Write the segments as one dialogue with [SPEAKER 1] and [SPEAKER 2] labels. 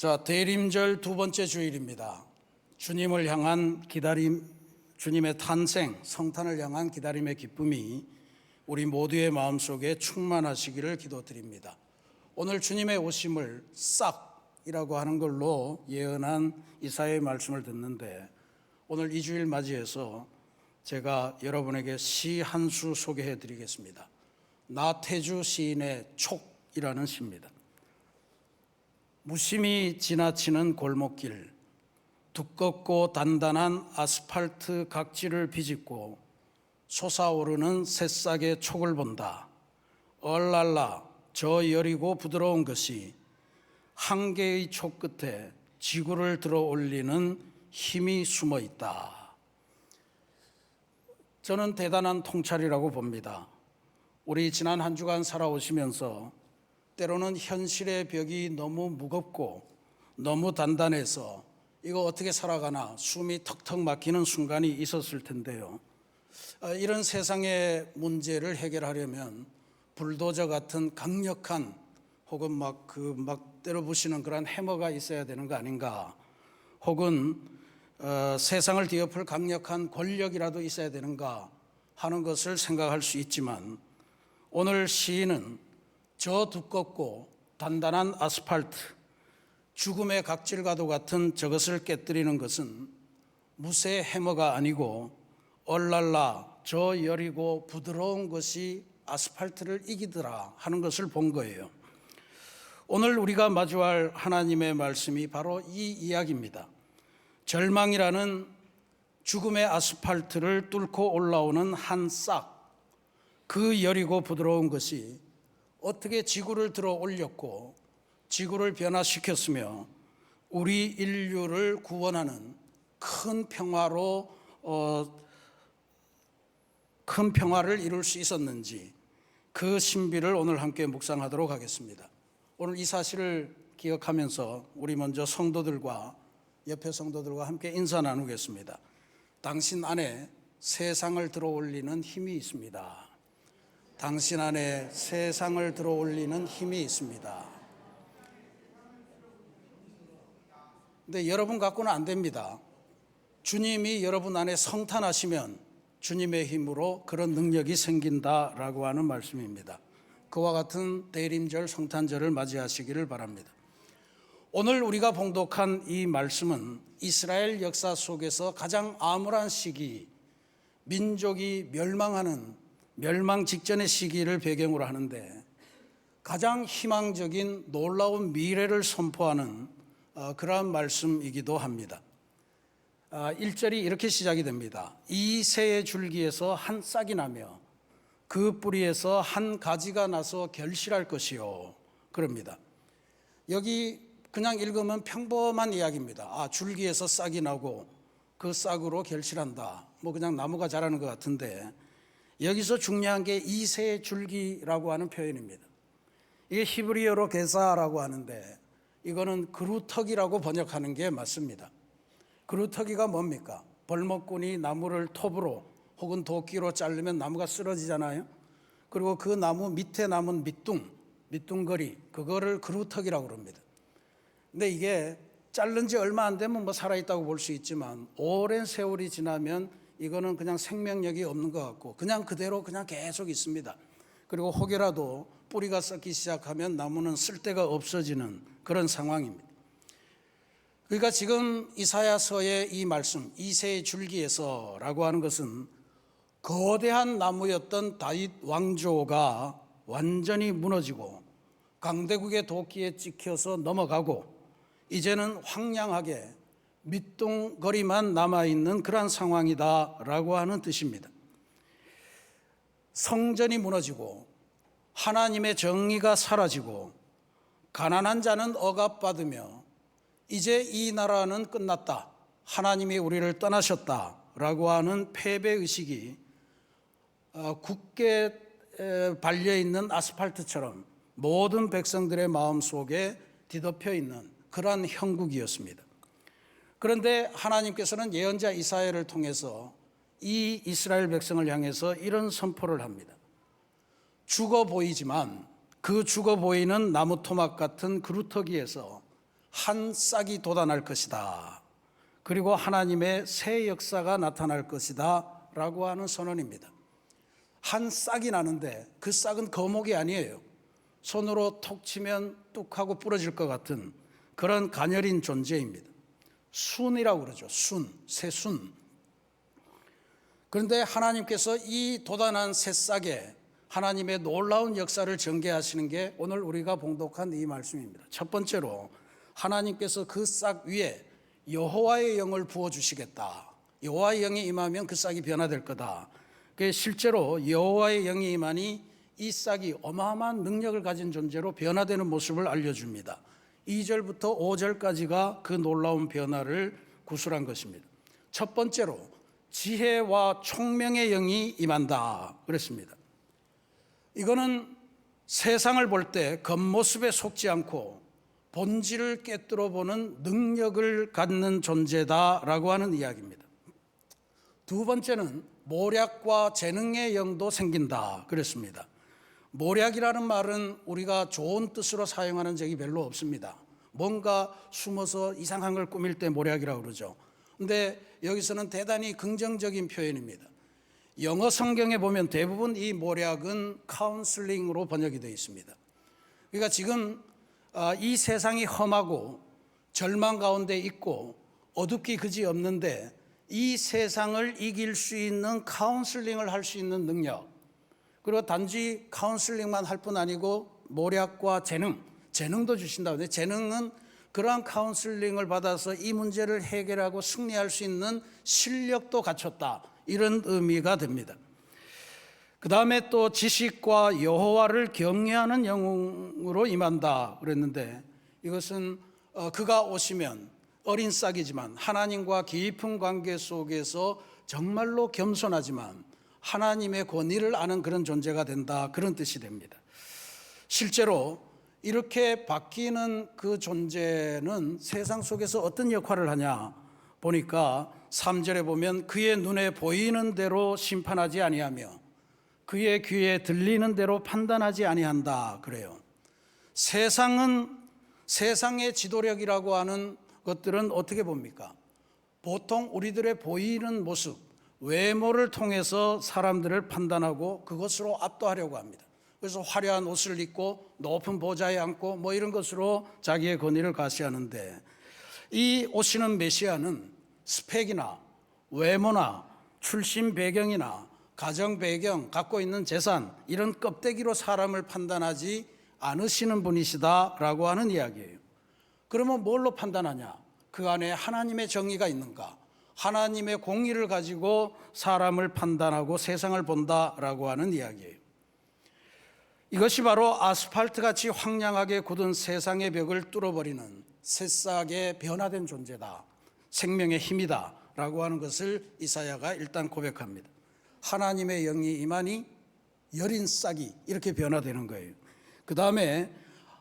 [SPEAKER 1] 자, 대림절 두 번째 주일입니다. 주님을 향한 기다림, 주님의 탄생, 성탄을 향한 기다림의 기쁨이 우리 모두의 마음속에 충만하시기를 기도드립니다. 오늘 주님의 오심을 싹이라고 하는 걸로 예언한 이사의 말씀을 듣는데 오늘 이 주일 맞이해서 제가 여러분에게 시 한 수 소개해 드리겠습니다. 나태주 시인의 촉이라는 시입니다. 무심히 지나치는 골목길, 두껍고 단단한 아스팔트 각질을 비집고 솟아오르는 새싹의 촉을 본다. 얼랄라 저 여리고 부드러운 것이 한 개의 촉 끝에 지구를 들어 올리는 힘이 숨어 있다. 저는 대단한 통찰이라고 봅니다. 우리 지난 한 주간 살아오시면서 때로는 현실의 벽이 너무 무겁고 너무 단단해서 이거 어떻게 살아가나 숨이 턱턱 막히는 순간이 있었을 텐데요. 어, 이런 세상의 문제를 해결하려면 불도저 같은 강력한 혹은 막 그 막 때려 부시는 그런 해머가 있어야 되는 거 아닌가? 혹은 어, 세상을 뒤엎을 강력한 권력이라도 있어야 되는가 하는 것을 생각할 수 있지만 오늘 시인은 저 두껍고 단단한 아스팔트, 죽음의 각질과도 같은 저것을 깨뜨리는 것은 무쇠 해머가 아니고 얼랄라 저 여리고 부드러운 것이 아스팔트를 이기더라 하는 것을 본 거예요. 오늘 우리가 마주할 하나님의 말씀이 바로 이 이야기입니다. 절망이라는 죽음의 아스팔트를 뚫고 올라오는 한 싹, 그 여리고 부드러운 것이 어떻게 지구를 들어 올렸고 지구를 변화시켰으며 우리 인류를 구원하는 큰 평화로 어, 큰 평화를 이룰 수 있었는지 그 신비를 오늘 함께 묵상하도록 하겠습니다. 오늘 이 사실을 기억하면서 우리 먼저 성도들과 옆에 성도들과 함께 인사 나누겠습니다. 당신 안에 세상을 들어 올리는 힘이 있습니다. 당신 안에 세상을 들어 올리는 힘이 있습니다. 근데 여러분 갖고는 안 됩니다. 주님이 여러분 안에 성탄하시면 주님의 힘으로 그런 능력이 생긴다라고 하는 말씀입니다. 그와 같은 대림절 성탄절을 맞이하시기를 바랍니다. 오늘 우리가 봉독한 이 말씀은 이스라엘 역사 속에서 가장 암울한 시기, 민족이 멸망하는 멸망 직전의 시기를 배경으로 하는데 가장 희망적인 놀라운 미래를 선포하는 어, 그러한 말씀이기도 합니다. 아, 1절이 이렇게 시작이 됩니다. 이 새의 줄기에서 한 싹이 나며 그 뿌리에서 한 가지가 나서 결실할 것이요. 그럽니다. 여기 그냥 읽으면 평범한 이야기입니다. 아, 줄기에서 싹이 나고 그 싹으로 결실한다. 뭐 그냥 나무가 자라는 것 같은데 여기서 중요한 게 이새의 줄기라고 하는 표현입니다. 이게 히브리어로 게사라고 하는데 이거는 그루터기라고 번역하는 게 맞습니다. 그루터기가 뭡니까? 벌목꾼이 나무를 톱으로 혹은 도끼로 자르면 나무가 쓰러지잖아요. 그리고 그 나무 밑에 남은 밑둥, 밑둥거리, 그거를 그루터기라고 그럽니다. 근데 이게 자른 지 얼마 안 되면 뭐 살아있다고 볼 수 있지만 오랜 세월이 지나면 이거는 그냥 생명력이 없는 것 같고 그냥 그대로 그냥 계속 있습니다. 그리고 혹여라도 뿌리가 썩기 시작하면 나무는 쓸데가 없어지는 그런 상황입니다. 그러니까 지금 이사야서의 이 말씀 이세의 줄기에서라고 하는 것은 거대한 나무였던 다윗 왕조가 완전히 무너지고 강대국의 도끼에 찍혀서 넘어가고 이제는 황량하게 밑둥거리만 남아있는 그러한 상황이다라고 하는 뜻입니다. 성전이 무너지고 하나님의 정의가 사라지고 가난한 자는 억압받으며 이제 이 나라는 끝났다. 하나님이 우리를 떠나셨다 라고 하는 패배 의식이 어, 굳게 발려 있는 아스팔트처럼 모든 백성들의 마음 속에 뒤덮여 있는 그러한 형국이었습니다. 그런데 하나님께서는 예언자 이사야를 통해서 이 이스라엘 백성을 향해서 이런 선포를 합니다. 죽어 보이지만 그 죽어 보이는 나무 토막 같은 그루터기에서 한 싹이 돋아날 것이다. 그리고 하나님의 새 역사가 나타날 것이다. 라고 하는 선언입니다. 한 싹이 나는데 그 싹은 거목이 아니에요. 손으로 톡 치면 뚝 하고 부러질 것 같은 그런 가녀린 존재입니다. 순이라고 그러죠. 순, 새순. 그런데 하나님께서 이 도단한 새싹에 하나님의 놀라운 역사를 전개하시는 게 오늘 우리가 봉독한 이 말씀입니다. 첫 번째로 하나님께서 그 싹 위에 여호와의 영을 부어 주시겠다. 여호와의 영이 임하면 그 싹이 변화될 거다. 그 실제로 여호와의 영이 임하니 이 싹이 어마어마한 능력을 가진 존재로 변화되는 모습을 알려줍니다. 2절부터 5절까지가 그 놀라운 변화를 구술한 것입니다. 첫 번째로 지혜와 총명의 영이 임한다 그랬습니다. 이거는 세상을 볼 때 겉모습에 속지 않고 본질을 깨뜨려 보는 능력을 갖는 존재다라고 하는 이야기입니다. 두 번째는 모략과 재능의 영도 생긴다 그랬습니다. 모략이라는 말은 우리가 좋은 뜻으로 사용하는 적이 별로 없습니다. 뭔가 숨어서 이상한 걸 꾸밀 때 모략이라고 그러죠. 근데 여기서는 대단히 긍정적인 표현입니다. 영어 성경에 보면 대부분 이 모략은 카운슬링으로 번역이 되어 있습니다. 그러니까 지금 아, 이 세상이 험하고 절망 가운데 있고 어둡기 그지 없는데 이 세상을 이길 수 있는 카운슬링을 할 수 있는 능력 그리고 단지 카운슬링만 할 뿐 아니고 모략과 재능, 재능도 주신다고 하는데 재능은 그러한 카운슬링을 받아서 이 문제를 해결하고 승리할 수 있는 실력도 갖췄다. 이런 의미가 됩니다. 그 다음에 또 지식과 여호와를 경외하는 영으로 임한다 그랬는데 이것은 어, 그가 오시면 어린 싹이지만 하나님과 깊은 관계 속에서 정말로 겸손하지만 하나님의 권위를 아는 그런 존재가 된다 그런 뜻이 됩니다. 실제로 이렇게 바뀌는 그 존재는 세상 속에서 어떤 역할을 하냐 보니까 3절에 보면 그의 눈에 보이는 대로 심판하지 아니하며 그의 귀에 들리는 대로 판단하지 아니한다 그래요. 세상은 세상의 지도력이라고 하는 것들은 어떻게 봅니까? 보통 우리들의 보이는 모습, 외모를 통해서 사람들을 판단하고 그것으로 압도하려고 합니다. 그래서 화려한 옷을 입고 높은 보좌에 앉고 뭐 이런 것으로 자기의 권위를 가시하는데 이 오시는 메시아는 스펙이나 외모나 출신 배경이나 가정 배경, 갖고 있는 재산 이런 껍데기로 사람을 판단하지 않으시는 분이시다라고 하는 이야기예요. 그러면 뭘로 판단하냐? 그 안에 하나님의 정의가 있는가? 하나님의 공의를 가지고 사람을 판단하고 세상을 본다라고 하는 이야기예요. 이것이 바로 아스팔트 같이 황량하게 굳은 세상의 벽을 뚫어버리는 새싹의 변화된 존재다. 생명의 힘이다. 라고 하는 것을 이사야가 일단 고백합니다. 하나님의 영이 임하니 여린 싹이 이렇게 변화되는 거예요. 그 다음에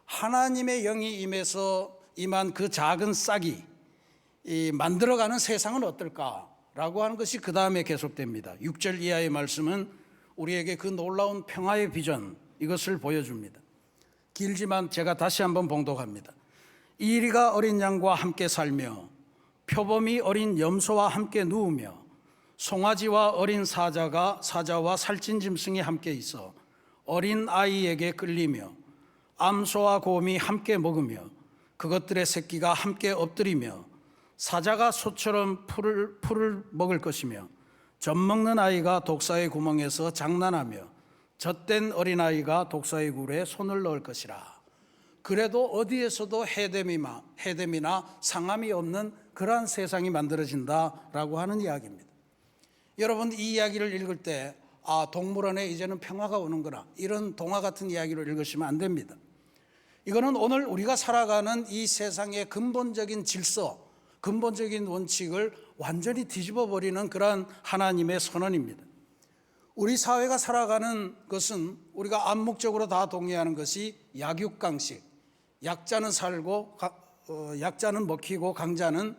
[SPEAKER 1] 하나님의 영이 임해서 임한 그 작은 싹이 이 만들어가는 세상은 어떨까라고 하는 것이 그 다음에 계속됩니다. 6절 이하의 말씀은 우리에게 그 놀라운 평화의 비전 이것을 보여줍니다. 길지만 제가 다시 한번 봉독합니다. 이리가 어린 양과 함께 살며 표범이 어린 염소와 함께 누우며 송아지와 어린 사자가 사자와 살찐 짐승이 함께 있어 어린 아이에게 끌리며 암소와 곰이 함께 먹으며 그것들의 새끼가 함께 엎드리며 사자가 소처럼 풀을, 풀을 먹을 것이며 젖 먹는 아이가 독사의 구멍에서 장난하며 젖된 어린아이가 독사의 굴에 손을 넣을 것이라. 그래도 어디에서도 해됨이나, 해됨이나 상함이 없는 그러한 세상이 만들어진다라고 하는 이야기입니다. 여러분 이 이야기를 읽을 때 아, 동물원에 이제는 평화가 오는구나. 이런 동화 같은 이야기를 읽으시면 안 됩니다. 이거는 오늘 우리가 살아가는 이 세상의 근본적인 질서, 근본적인 원칙을 완전히 뒤집어 버리는 그러한 하나님의 선언입니다. 우리 사회가 살아가는 것은 우리가 암묵적으로 다 동의하는 것이 약육강식. 약자는 살고 어, 약자는 먹히고 강자는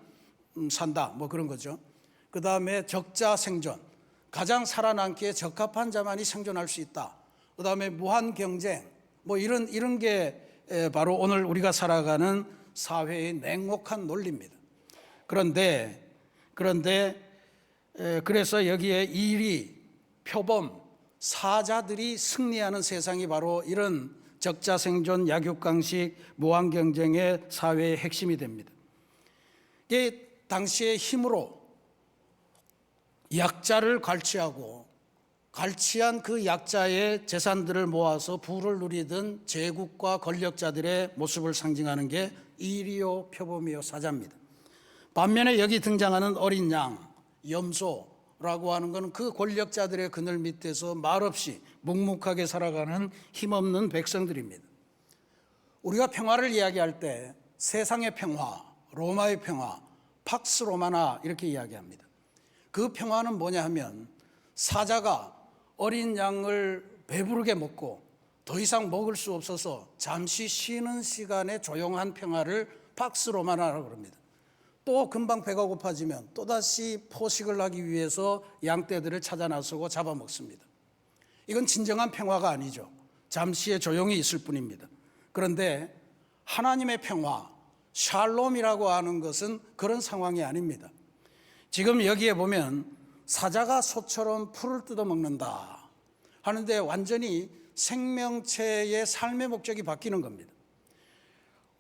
[SPEAKER 1] 음, 산다. 뭐 그런 거죠. 그 다음에 적자 생존. 가장 살아남기에 적합한 자만이 생존할 수 있다. 그 다음에 무한 경쟁. 뭐 이런, 이런 게 바로 오늘 우리가 살아가는 사회의 냉혹한 논리입니다. 그런데 그런데 에, 그래서 여기에 일이 표범 사자들이 승리하는 세상이 바로 이런 적자 생존 약육강식 무한 경쟁의 사회의 핵심이 됩니다. 이게 당시의 힘으로 약자를 갈취하고 갈취한 그 약자의 재산들을 모아서 부를 누리던 제국과 권력자들의 모습을 상징하는 게 이리요 표범이요 사자입니다. 반면에 여기 등장하는 어린 양, 염소라고 하는 것은 그 권력자들의 그늘 밑에서 말없이 묵묵하게 살아가는 힘없는 백성들입니다. 우리가 평화를 이야기할 때 세상의 평화, 로마의 평화, 팍스 로마나 이렇게 이야기합니다. 그 평화는 뭐냐 하면 사자가 어린 양을 배부르게 먹고 더 이상 먹을 수 없어서 잠시 쉬는 시간에 조용한 평화를 팍스 로마나라고 합니다. 또 금방 배가 고파지면 또다시 포식을 하기 위해서 양떼들을 찾아 나서고 잡아먹습니다. 이건 진정한 평화가 아니죠. 잠시의 조용히 있을 뿐입니다. 그런데 하나님의 평화, 샬롬이라고 하는 것은 그런 상황이 아닙니다. 지금 여기에 보면 사자가 소처럼 풀을 뜯어먹는다 하는데 완전히 생명체의 삶의 목적이 바뀌는 겁니다.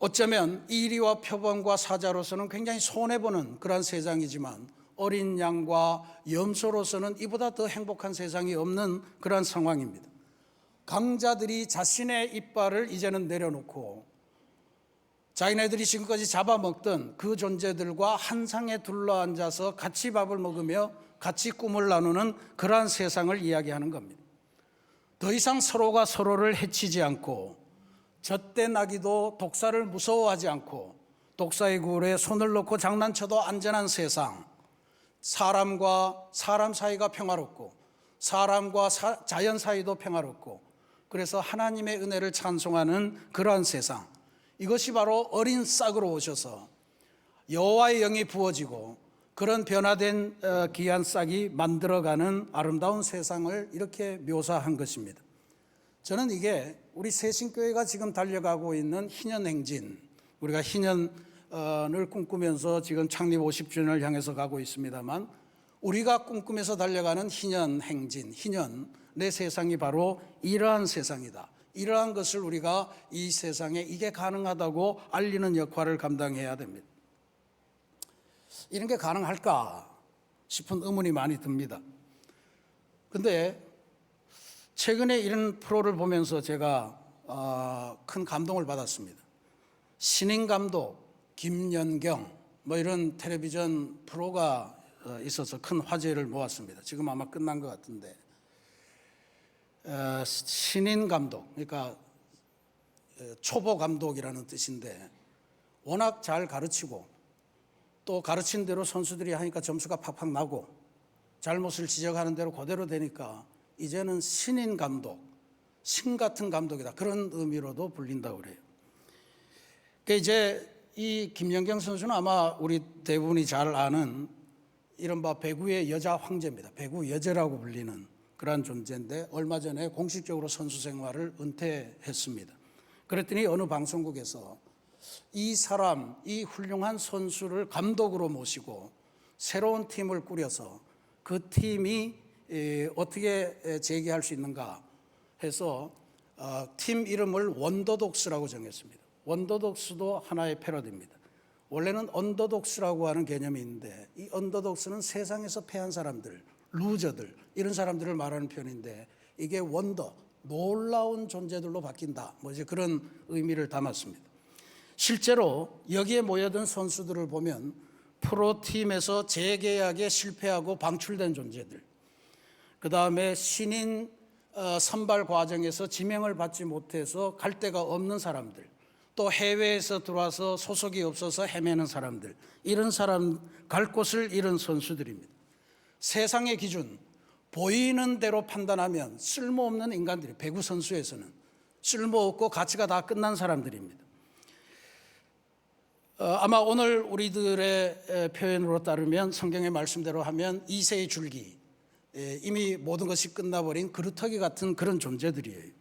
[SPEAKER 1] 어쩌면 이리와 표범과 사자로서는 굉장히 손해보는 그런 세상이지만 어린 양과 염소로서는 이보다 더 행복한 세상이 없는 그런 상황입니다. 강자들이 자신의 이빨을 이제는 내려놓고 자기네들이 지금까지 잡아먹던 그 존재들과 한 상에 둘러앉아서 같이 밥을 먹으며 같이 꿈을 나누는 그러한 세상을 이야기하는 겁니다. 더 이상 서로가 서로를 해치지 않고 젖된 아기도 독사를 무서워하지 않고 독사의 굴에 손을 넣고 장난쳐도 안전한 세상. 사람과 사람 사이가 평화롭고 사람과 사- 자연 사이도 평화롭고 그래서 하나님의 은혜를 찬송하는 그러한 세상. 이것이 바로 어린 싹으로 오셔서 여호와의 영이 부어지고 그런 변화된 어, 귀한 싹이 만들어가는 아름다운 세상을 이렇게 묘사한 것입니다. 저는 이게 우리 새신교회가 지금 달려가고 있는 희년 행진, 우리가 희년을 꿈꾸면서 지금 창립 50주년을 향해서 가고 있습니다만 우리가 꿈꾸면서 달려가는 희년 행진, 희년 내 세상이 바로 이러한 세상이다. 이러한 것을 우리가 이 세상에 이게 가능하다고 알리는 역할을 감당해야 됩니다. 이런 게 가능할까 싶은 의문이 많이 듭니다. 근데 최근에 이런 프로를 보면서 제가 어, 큰 감동을 받았습니다. 신인 감독 김연경 뭐 이런 텔레비전 프로가 어, 있어서 큰 화제를 모았습니다. 지금 아마 끝난 것 같은데 어, 신인 감독 그러니까 어, 초보 감독이라는 뜻인데 워낙 잘 가르치고 또 가르친 대로 선수들이 하니까 점수가 팍팍 나고 잘못을 지적하는 대로 그대로 되니까 이제는 신인 감독, 신 같은 감독이다. 그런 의미로도 불린다고 그래요. 그 이제 이 김연경 선수는 아마 우리 대부분이 잘 아는 이른바 배구의 여자 황제입니다. 배구 여제라고 불리는 그러한 존재인데 얼마 전에 공식적으로 선수 생활을 은퇴했습니다. 그랬더니 어느 방송국에서 이 사람, 이 훌륭한 선수를 감독으로 모시고 새로운 팀을 꾸려서 그 팀이 에, 어떻게 재기할 수 있는가 해서 어, 팀 이름을 원더독스라고 정했습니다. 원더독스도 하나의 패러디입니다. 원래는 언더독스라고 하는 개념이 있는데 이 언더독스는 세상에서 패한 사람들, 루저들 이런 사람들을 말하는 표현인데 이게 원더 놀라운 존재들로 바뀐다. 뭐 이제 그런 의미를 담았습니다. 실제로 여기에 모여든 선수들을 보면 프로팀에서 재계약에 실패하고 방출된 존재들, 그 다음에 신인 어, 선발 과정에서 지명을 받지 못해서 갈 데가 없는 사람들, 또 해외에서 들어와서 소속이 없어서 헤매는 사람들, 이런 사람 갈 곳을 잃은 선수들입니다. 세상의 기준, 보이는 대로 판단하면 쓸모없는 인간들이 배구 선수에서는 쓸모없고 가치가 다 끝난 사람들입니다. 어, 아마 오늘 우리들의 에, 표현으로 따르면 성경의 말씀대로 하면 이세의 줄기 에, 이미 모든 것이 끝나버린 그루터기 같은 그런 존재들이에요.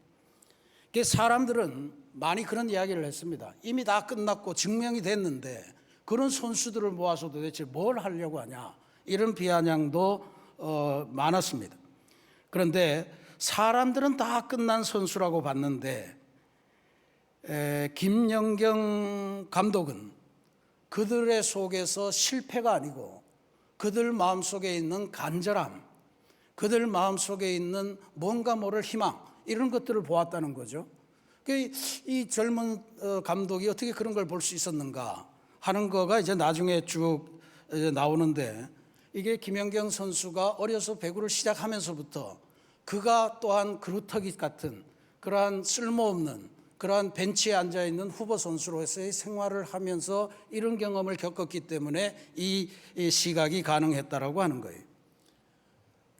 [SPEAKER 1] 그 사람들은 많이 그런 이야기를 했습니다. 이미 다 끝났고 증명이 됐는데 그런 선수들을 모아서 도대체 뭘 하려고 하냐 이런 비아냥도 어, 많았습니다. 그런데 사람들은 다 끝난 선수라고 봤는데 에, 김연경 감독은 그들의 속에서 실패가 아니고 그들 마음 속에 있는 간절함, 그들 마음속에 있는 뭔가 모를 희망 이런 것들을 보았다는 거죠. 그이 젊은 어, 감독이 어떻게 그런 걸 볼 수 있었는가 하는 거가 이제 나중에 쭉 이제 나오는데 이게 김연경 선수가 어려서 배구를 시작하면서부터 그가 또한 그루터기 같은 그러한 쓸모없는 그러한 벤치에 앉아 있는 후보 선수로서의 생활을 하면서 이런 경험을 겪었기 때문에 이, 이 시각이 가능했다라고 하는 거예요.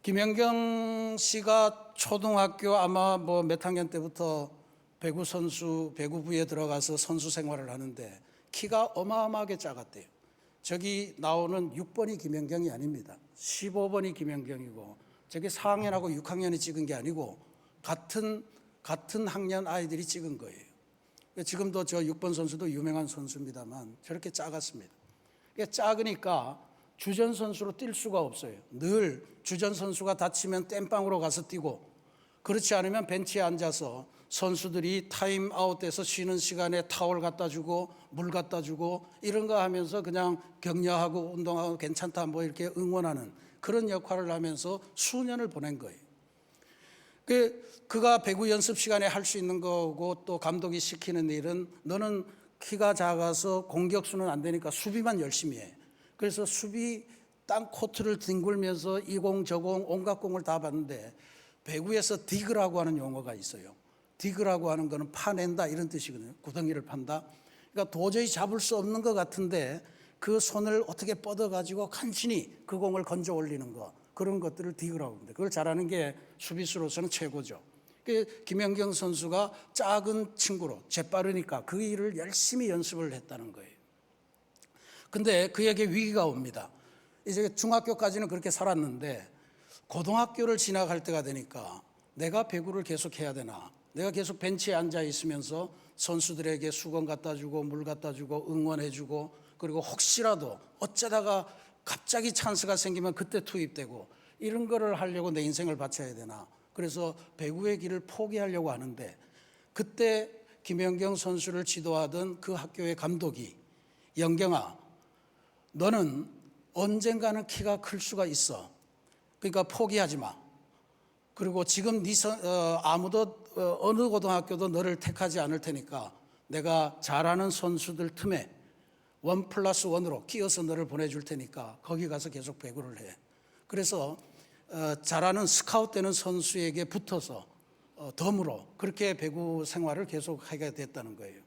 [SPEAKER 1] 김연경 씨가 초등학교 아마 뭐 몇 학년 때부터 배구 선수 배구부에 들어가서 선수 생활을 하는데 키가 어마어마하게 작았대요. 저기 나오는 6번이 김연경이 아닙니다. 15번이 김연경이고 저게 4학년하고 6학년이 찍은 게 아니고 같은 같은 학년 아이들이 찍은 거예요. 지금도 저 6번 선수도 유명한 선수입니다만 저렇게 작았습니다. 작으니까 주전 선수로 뛸 수가 없어요. 늘 주전 선수가 다치면 땜빵으로 가서 뛰고 그렇지 않으면 벤치에 앉아서 선수들이 타임 아웃돼서 쉬는 시간에 타월 갖다 주고 물 갖다 주고 이런 거 하면서 그냥 격려하고 운동하고 괜찮다 뭐 이렇게 응원하는 그런 역할을 하면서 수년을 보낸 거예요. 그 그가 배구 연습 시간에 할 수 있는 거고 또 감독이 시키는 일은 너는 키가 작아서 공격수는 안 되니까 수비만 열심히 해. 그래서 수비 땅 코트를 뒹굴면서 이공 저공 온갖 공을 다 봤는데 배구에서 디그라고 하는 용어가 있어요. 디그라고 하는 거는 파낸다 이런 뜻이거든요. 구덩이를 판다. 그러니까 도저히 잡을 수 없는 것 같은데 그 손을 어떻게 뻗어 가지고 간신히 그 공을 건져 올리는 거 그런 것들을 디그라고 합니다. 그걸 잘하는 게 수비수로서는 최고죠. 그 김연경 선수가 작은 친구로 재빠르니까 그 일을 열심히 연습을 했다는 거예요. 근데 그에게 위기가 옵니다. 이제 중학교까지는 그렇게 살았는데 고등학교를 진학할 때가 되니까 내가 배구를 계속 해야 되나? 내가 계속 벤치에 앉아 있으면서 선수들에게 수건 갖다 주고 물 갖다 주고 응원해 주고 그리고 혹시라도 어쩌다가 갑자기 찬스가 생기면 그때 투입되고 이런 거를 하려고 내 인생을 바쳐야 되나? 그래서 배구의 길을 포기하려고 하는데 그때 김연경 선수를 지도하던 그 학교의 감독이 영경아 너는 언젠가는 키가 클 수가 있어. 그러니까 포기하지 마. 그리고 지금 네 선, 어, 아무도 어, 어느 고등학교도 너를 택하지 않을 테니까 내가 잘하는 선수들 틈에 원 플러스 원으로 끼어서 너를 보내줄 테니까 거기 가서 계속 배구를 해. 그래서 어, 잘하는 스카웃 되는 선수에게 붙어서 어, 덤으로 그렇게 배구 생활을 계속 하게 됐다는 거예요.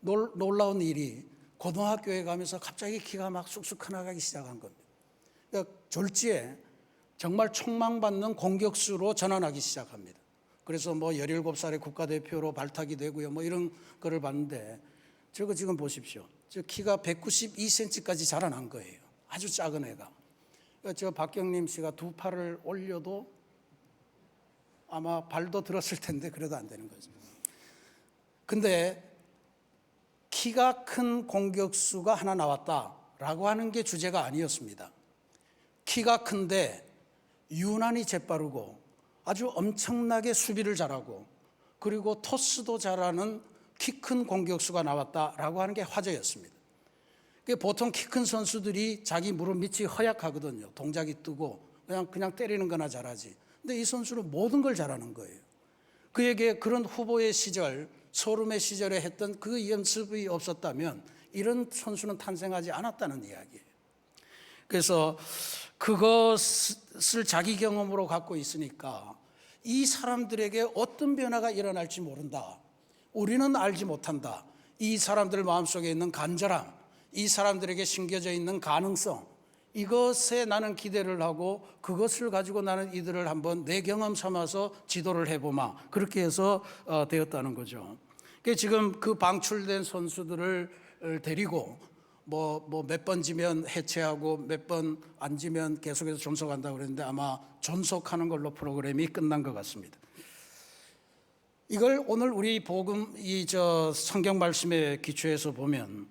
[SPEAKER 1] 놀, 놀라운 일이 고등학교에 가면서 갑자기 키가 막 쑥쑥 커나가기 시작한 겁니다. 그러니까 졸지에 정말 촉망받는 공격수로 전환하기 시작합니다. 그래서 뭐 17살에 국가대표로 발탁이 되고요. 뭐 이런 거를 봤는데 저거 지금 보십시오. 저 키가 192cm까지 자라난 거예요. 아주 작은 애가. 그러니까 저 박경림 씨가 두 팔을 올려도 아마 발도 들었을 텐데 그래도 안 되는 거죠. 근데 키가 큰 공격수가 하나 나왔다라고 하는 게 주제가 아니었습니다. 키가 큰데 유난히 재빠르고 아주 엄청나게 수비를 잘하고 그리고 토스도 잘하는 키 큰 공격수가 나왔다라고 하는 게 화제였습니다. 보통 키 큰 선수들이 자기 무릎 밑이 허약하거든요. 동작이 뜨고 그냥 그냥 때리는 거나 잘하지. 근데 이 선수는 모든 걸 잘하는 거예요. 그에게 그런 후보의 시절, 소름의 시절에 했던 그 연습이 없었다면 이런 선수는 탄생하지 않았다는 이야기예요. 그래서 그것을 자기 경험으로 갖고 있으니까 이 사람들에게 어떤 변화가 일어날지 모른다. 우리는 알지 못한다. 이 사람들 마음속에 있는 간절함, 이 사람들에게 심겨져 있는 가능성, 이것에 나는 기대를 하고 그것을 가지고 나는 이들을 한번 내 경험 삼아서 지도를 해보마. 그렇게 해서 어, 되었다는 거죠. 그러니까 지금 그 방출된 선수들을 데리고 뭐 뭐 몇 번 지면 해체하고 몇 번 안 지면 계속해서 존속한다고 그랬는데 아마 존속하는 걸로 프로그램이 끝난 것 같습니다. 이걸 오늘 우리 복음 이 저 성경 말씀에 기초해서 보면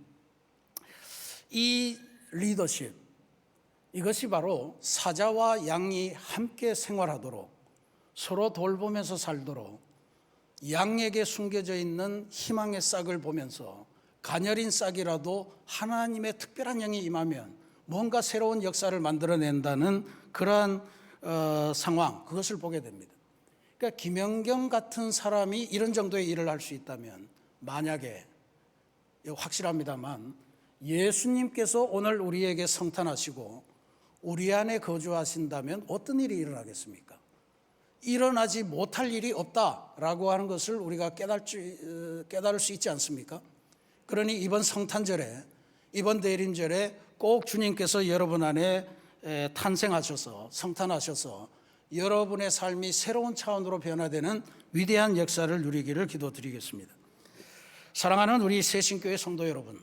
[SPEAKER 1] 이 리더십 이것이 바로 사자와 양이 함께 생활하도록 서로 돌보면서 살도록 양에게 숨겨져 있는 희망의 싹을 보면서 가녀린 싹이라도 하나님의 특별한 영이 임하면 뭔가 새로운 역사를 만들어낸다는 그러한 어, 상황 그것을 보게 됩니다. 그러니까 김연경 같은 사람이 이런 정도의 일을 할 수 있다면 만약에 확실합니다만 예수님께서 오늘 우리에게 성탄하시고 우리 안에 거주하신다면 어떤 일이 일어나겠습니까? 일어나지 못할 일이 없다라고 하는 것을 우리가 깨달을 수 있지 않습니까? 그러니 이번 성탄절에 이번 대림절에 꼭 주님께서 여러분 안에 에, 탄생하셔서 성탄하셔서 여러분의 삶이 새로운 차원으로 변화되는 위대한 역사를 누리기를 기도드리겠습니다. 사랑하는 우리 새신교회 성도 여러분,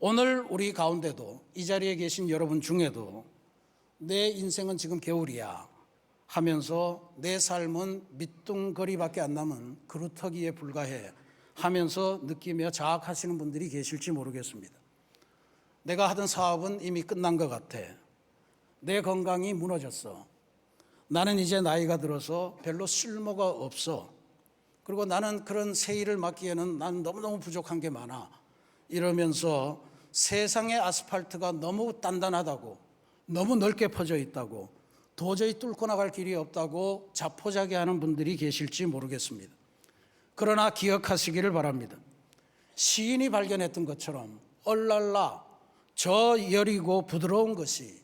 [SPEAKER 1] 오늘 우리 가운데도 이 자리에 계신 여러분 중에도 내 인생은 지금 겨울이야 하면서 내 삶은 밑둥거리밖에 안 남은 그루터기에 불과해 하면서 느끼며 자학하시는 분들이 계실지 모르겠습니다. 내가 하던 사업은 이미 끝난 것 같아. 내 건강이 무너졌어. 나는 이제 나이가 들어서 별로 쓸모가 없어. 그리고 나는 그런 새 일을 맡기에는 난 너무너무 부족한 게 많아. 이러면서 세상의 아스팔트가 너무 단단하다고, 너무 넓게 퍼져 있다고, 도저히 뚫고 나갈 길이 없다고 자포자기하는 분들이 계실지 모르겠습니다. 그러나 기억하시기를 바랍니다. 시인이 발견했던 것처럼 얼랄라 저 여리고 부드러운 것이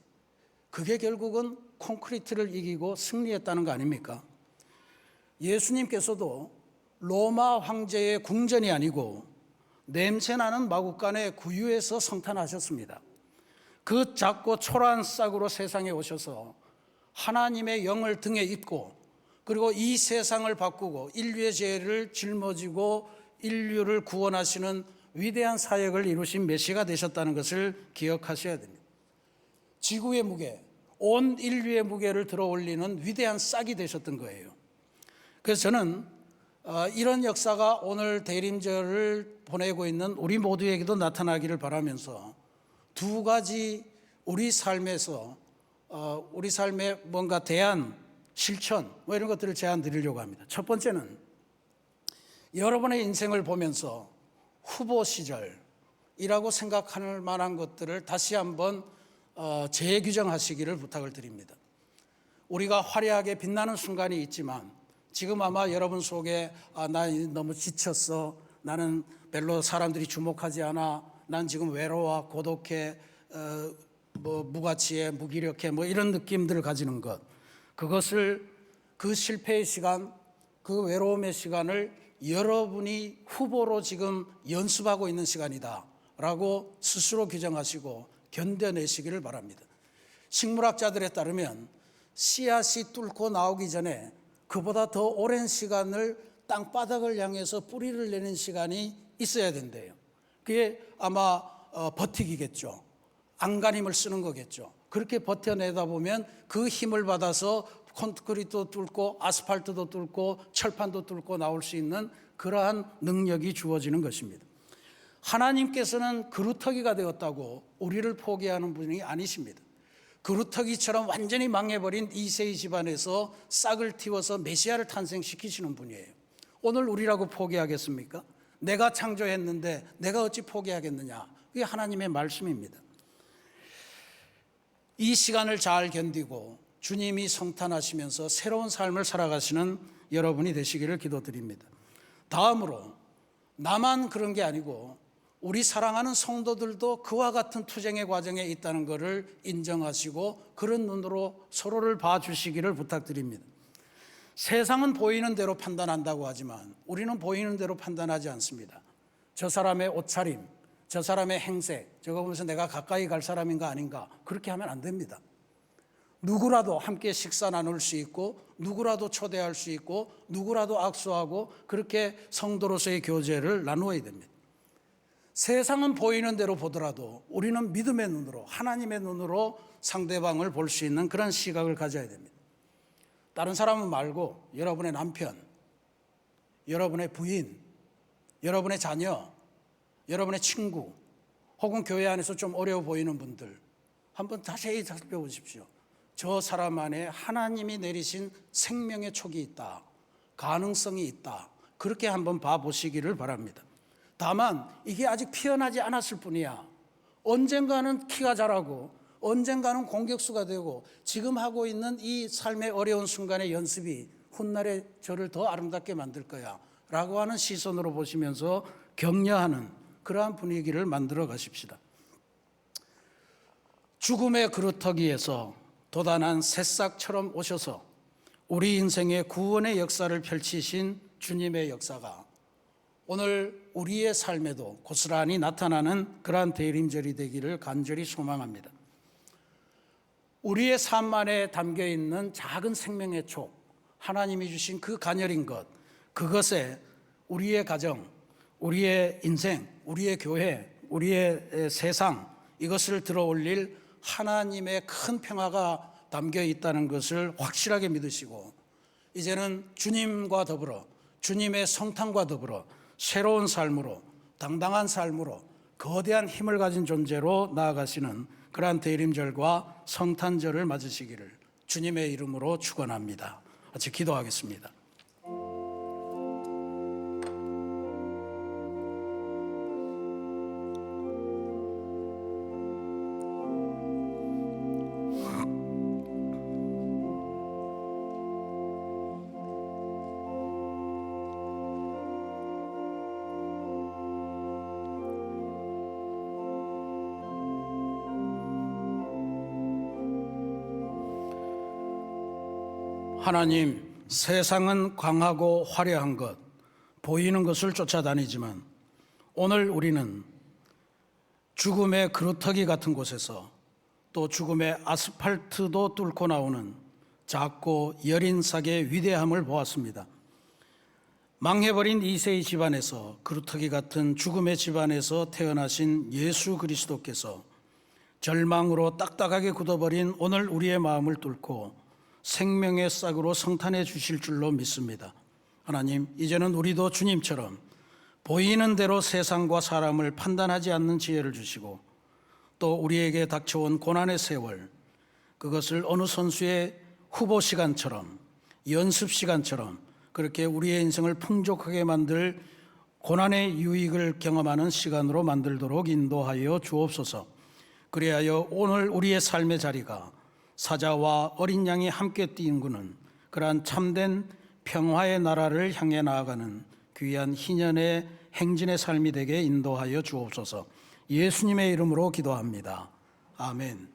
[SPEAKER 1] 그게 결국은 콘크리트를 이기고 승리했다는 거 아닙니까? 예수님께서도 로마 황제의 궁전이 아니고 냄새나는 마국간의 구유에서 성탄하셨습니다. 그 작고 초라한 싹으로 세상에 오셔서 하나님의 영을 등에 입고 그리고 이 세상을 바꾸고 인류의 죄를 짊어지고 인류를 구원하시는 위대한 사역을 이루신 메시가 되셨다는 것을 기억하셔야 됩니다. 지구의 무게, 온 인류의 무게를 들어 올리는 위대한 싹이 되셨던 거예요. 그래서 저는 어, 이런 역사가 오늘 대림절을 보내고 있는 우리 모두에게도 나타나기를 바라면서 두 가지 우리 삶에서 어, 우리 삶에 뭔가 대안, 실천 뭐 이런 것들을 제안 드리려고 합니다. 첫 번째는 여러분의 인생을 보면서 후보 시절이라고 생각할 만한 것들을 다시 한번 어, 재규정하시기를 부탁을 드립니다. 우리가 화려하게 빛나는 순간이 있지만 지금 아마 여러분 속에 아, 나 너무 지쳤어. 나는 별로 사람들이 주목하지 않아. 난 지금 외로워, 고독해, 어, 뭐 무가치해, 무기력해, 뭐 이런 느낌들을 가지는 것. 그것을 그 실패의 시간, 그 외로움의 시간을 여러분이 후보로 지금 연습하고 있는 시간이다 라고 스스로 규정하시고 견뎌내시기를 바랍니다. 식물학자들에 따르면 씨앗이 뚫고 나오기 전에 그보다 더 오랜 시간을 땅바닥을 향해서 뿌리를 내는 시간이 있어야 된대요. 그게 아마 어, 버티기겠죠. 안간힘을 쓰는 거겠죠. 그렇게 버텨내다 보면 그 힘을 받아서 콘크리트도 뚫고 아스팔트도 뚫고 철판도 뚫고 나올 수 있는 그러한 능력이 주어지는 것입니다. 하나님께서는 그루터기가 되었다고 우리를 포기하는 분이 아니십니다. 그루터기처럼 완전히 망해버린 이세희 집안에서 싹을 틔워서 메시아를 탄생시키시는 분이에요. 오늘 우리라고 포기하겠습니까? 내가 창조했는데 내가 어찌 포기하겠느냐? 그게 하나님의 말씀입니다. 이 시간을 잘 견디고 주님이 성탄하시면서 새로운 삶을 살아가시는 여러분이 되시기를 기도드립니다. 다음으로 나만 그런 게 아니고 우리 사랑하는 성도들도 그와 같은 투쟁의 과정에 있다는 것을 인정하시고 그런 눈으로 서로를 봐주시기를 부탁드립니다. 세상은 보이는 대로 판단한다고 하지만 우리는 보이는 대로 판단하지 않습니다. 저 사람의 옷차림, 저 사람의 행색, 저거 보면서 내가 가까이 갈 사람인가 아닌가 그렇게 하면 안 됩니다. 누구라도 함께 식사 나눌 수 있고 누구라도 초대할 수 있고 누구라도 악수하고 그렇게 성도로서의 교제를 나누어야 됩니다. 세상은 보이는 대로 보더라도 우리는 믿음의 눈으로 하나님의 눈으로 상대방을 볼 수 있는 그런 시각을 가져야 됩니다. 다른 사람은 말고 여러분의 남편, 여러분의 부인, 여러분의 자녀, 여러분의 친구, 혹은 교회 안에서 좀 어려워 보이는 분들 한번 자세히 살펴보십시오. 저 사람 안에 하나님이 내리신 생명의 촉이 있다. 가능성이 있다. 그렇게 한번 봐보시기를 바랍니다. 다만 이게 아직 피어나지 않았을 뿐이야. 언젠가는 키가 자라고 언젠가는 공격수가 되고 지금 하고 있는 이 삶의 어려운 순간의 연습이 훗날에 저를 더 아름답게 만들 거야. 라고 하는 시선으로 보시면서 격려하는 그러한 분위기를 만들어 가십시다. 죽음의 그루터기에서 도단한 새싹처럼 오셔서 우리 인생의 구원의 역사를 펼치신 주님의 역사가 오늘 우리의 삶에도 고스란히 나타나는 그러한 대림절이 되기를 간절히 소망합니다. 우리의 삶 안에 담겨 있는 작은 생명의 촉, 하나님이 주신 그 가녀린 것, 그것에 우리의 가정, 우리의 인생, 우리의 교회, 우리의 세상, 이것을 들어 올릴 하나님의 큰 평화가 담겨 있다는 것을 확실하게 믿으시고, 이제는 주님과 더불어, 주님의 성탄과 더불어 새로운 삶으로, 당당한 삶으로, 거대한 힘을 가진 존재로 나아가시는 그러한 대림절과 성탄절을 맞으시기를 주님의 이름으로 축원합니다. 같이 기도하겠습니다. 하나님, 세상은 강하고 화려한 것, 보이는 것을 쫓아다니지만 오늘 우리는 죽음의 그루터기 같은 곳에서 또 죽음의 아스팔트도 뚫고 나오는 작고 여린 삭의 위대함을 보았습니다. 망해버린 이세의 집안에서 그루터기 같은 죽음의 집안에서 태어나신 예수 그리스도께서 절망으로 딱딱하게 굳어버린 오늘 우리의 마음을 뚫고 생명의 싹으로 성탄해 주실 줄로 믿습니다. 하나님, 이제는 우리도 주님처럼 보이는 대로 세상과 사람을 판단하지 않는 지혜를 주시고 또 우리에게 닥쳐온 고난의 세월 그것을 어느 선수의 후보 시간처럼 연습 시간처럼 그렇게 우리의 인생을 풍족하게 만들 고난의 유익을 경험하는 시간으로 만들도록 인도하여 주옵소서. 그리하여 오늘 우리의 삶의 자리가 사자와 어린 양이 함께 뛰는구는 그러한 참된 평화의 나라를 향해 나아가는 귀한 희년의 행진의 삶이 되게 인도하여 주옵소서. 예수님의 이름으로 기도합니다. 아멘.